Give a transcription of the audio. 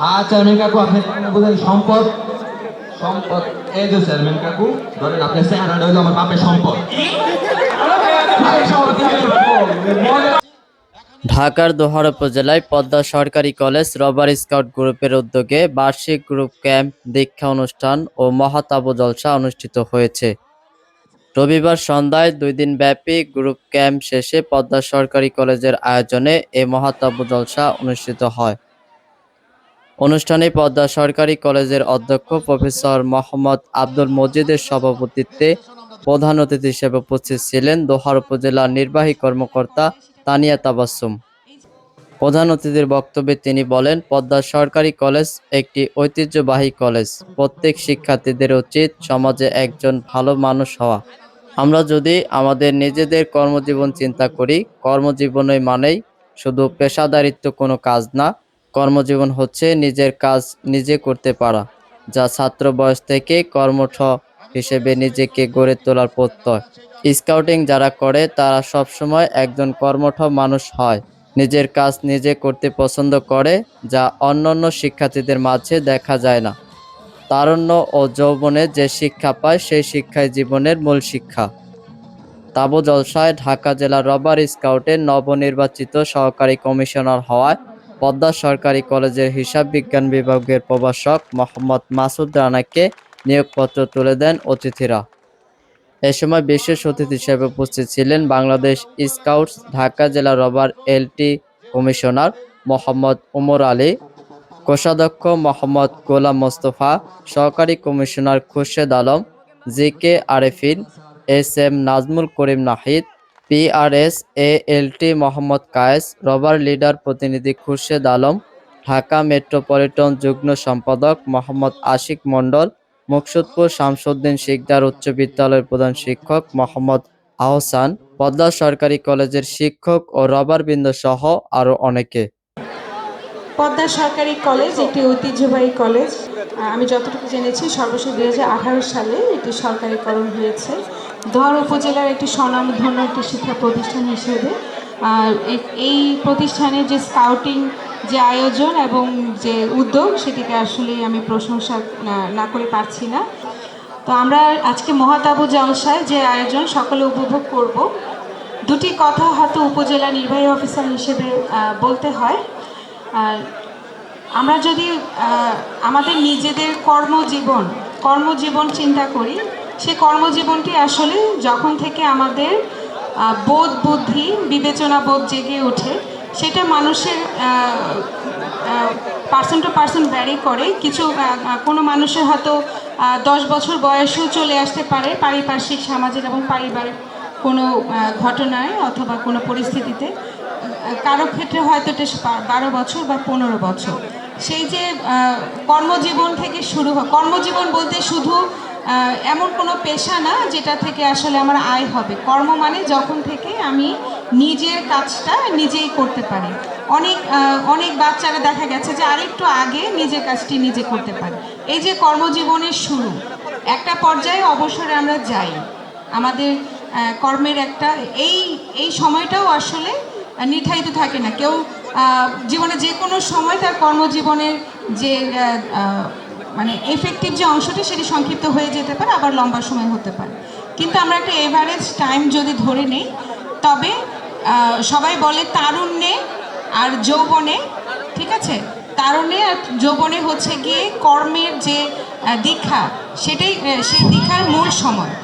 হ্যাঁ চেয়ারম্যান কাকু আপনি বলছেন সম্পদ সম্পদ। এই যে চেয়ারম্যান কাকু ধরেন আপনার চেহারাটা হইল আমার বাপের সম্পদ। ঢাকার দোহার উপজেলায় পদ্মা সরকারি কলেজ রবার স্কাউট গ্রুপের উদ্যোগে বার্ষিক গ্রুপ ক্যাম্প দীক্ষা অনুষ্ঠান ও মহাতাবু জলসা অনুষ্ঠিত হয়েছে। রবিবার সন্ধ্যায় দুই দিন ব্যাপী গ্রুপ ক্যাম্প শেষে পদ্মা সরকারি কলেজের আয়োজনে এ মহাতাবু জলসা অনুষ্ঠিত হয়। অনুষ্ঠানে পদ্মা সরকারি কলেজের অধ্যক্ষ প্রফেসর মোহাম্মদ আব্দুল মজিদের সভাপতিত্বে প্রধান অতিথি হিসেবে উপস্থিত ছিলেন দোহার উপজেলা নির্বাহী কর্মকর্তা তানিয়া তাবাসসুম। প্রধান অতিথির বক্তব্যে তিনি বলেন, পদ্মা সরকারি কলেজ একটি ঐতিহ্যবাহী কলেজ। প্রত্যেক শিক্ষার্থীদের উচিত সমাজে একজন ভালো মানুষ হওয়া। আমরা যদি আমাদের নিজেদের কর্মজীবন চিন্তা করি কর্মজীবনে মানেই শুধু পেশাদারিত্ব কোনো কাজ না কর্মজীবন হচ্ছে নিজের কাজ নিজে করতে পারা, যা ছাত্র বয়স থেকে কর্মঠ হিসেবে নিজেকে গড়ে তোলার প্রত্যয়। স্কাউটিং যারা করে, তারা সবসময় একজন কর্মঠ মানুষ হয়। নিজের কাজ নিজে করতে পছন্দ করে, যা অন্যান্য শিক্ষার্থীদের মাঝে দেখা যায় না। তারুণ্য ও যৌবনে যে শিক্ষা পায়, সেই শিক্ষাই জীবনের মূল শিক্ষা। তাবু জলসায় ঢাকা জেলার রবার স্কাউটের নবনির্বাচিত সহকারী কমিশনার হওয়ায় পদ্মা সরকারি কলেজের হিসাব বিজ্ঞান বিভাগের প্রভাষক মোহাম্মদ মাসুদ রানাকে নিয়োগপত্র তুলে দেন অতিথিরা। এ সময় বিশেষ অতিথি হিসেবে উপস্থিত ছিলেন বাংলাদেশ স্কাউটস, ঢাকা জেলা রবার এলটি কমিশনার মোহাম্মদ উমর আলী, কোষাধ্যক্ষ মোহাম্মদ গোলাম মোস্তফা, সহকারী commissioner Khurshed Alam, G K Arefin, S M Nazmul Karim Nahid PRS A LT Mohammad Kayes rubber leader প্রতিনিধি খুরশেদ আলম ঢাকা মেট্রোপলিটন যুগ্ম সম্পাদক মোহাম্মদ আশিক মণ্ডল মুকসুদপুর শামসুদ্দিন শিকদার উচ্চ বিদ্যালয়ের প্রধান শিক্ষক মোহাম্মদ আহসান পদ্মা সরকারি কলেজের শিক্ষক ও রবার বৃন্দ সহ আরও অনেকে। পদ্মা সরকারি কলেজ একটি ঐতিহ্যবাহী কলেজ। আমি যতটুকু জেনেছি, সর্বশেষ দুই হাজার আঠারো সালে এটি সরকারিকরণ হয়েছে। ধর উপজেলার একটি স্বনামধন্য একটি শিক্ষা প্রতিষ্ঠান হিসেবে এই প্রতিষ্ঠানের যে স্কাউটিং যে আয়োজন এবং যে উদ্যোগ সেটিকে আসলে আমি প্রশংসা, না- করে পারছি না। তো আমরা আজকে মহাতাবু জলসায় যে আয়োজন সকলে উপভোগ করব, দুটি কথা হয়তো উপজেলা নির্বাহী অফিসার হিসেবে বলতে হয়। আমরা যদি আমাদের নিজেদের কর্মজীবন কর্মজীবন চিন্তা করি সে কর্মজীবনটি আসলে যখন থেকে আমাদের বোধ বুদ্ধি, বিবেচনা বোধ জেগে ওঠে, সেটা মানুষের পার্সন টু পার্সন ভ্যারি করে। কিছু কোনো মানুষের হয়তো দশ বছর বয়সেও চলে আসতে পারে পারিপার্শ্বিক, সামাজিক এবং পারিবারিক কোনো ঘটনায় অথবা কোনো পরিস্থিতিতে। কারও ক্ষেত্রে হয়তো এটা বারো বছর বা পনেরো বছর। সেই যে কর্মজীবন থেকে শুরু হয় কর্মজীবন বলতে শুধু এমন কোনো পেশা না যেটা থেকে আসলে আমার আয় হবে। কর্ম মানে যখন থেকে আমি নিজের কাজটা নিজেই করতে পারি। অনেক অনেক বাচ্চারা দেখা গেছে যে আরেকটু আগে নিজের কাজটি নিজে করতে পারে। এই যে কর্মজীবনের শুরু, একটা পর্যায়ে অবসরে আমরা যাই। আমাদের কর্মের একটা এই এই সময়টাও আসলে নির্ধারিত থাকে না। কেউ জীবনে যে কোনো সময় তার কর্মজীবনের যে মানে এফেক্টিভ যে অংশটি সেটি সংক্ষিপ্ত হয়ে যেতে পারে, আবার লম্বা সময় হতে পারে। কিন্তু আমরা একটা এভারেজ টাইম যদি ধরে নিই, তবে সবাই বলে তারুণ্যে আর যৌবনে, ঠিক আছে? তারুণ্যে আর যৌবনে হচ্ছে গিয়ে কর্মের যে দীক্ষা, সেটাই সেই দীক্ষার মূল সময়।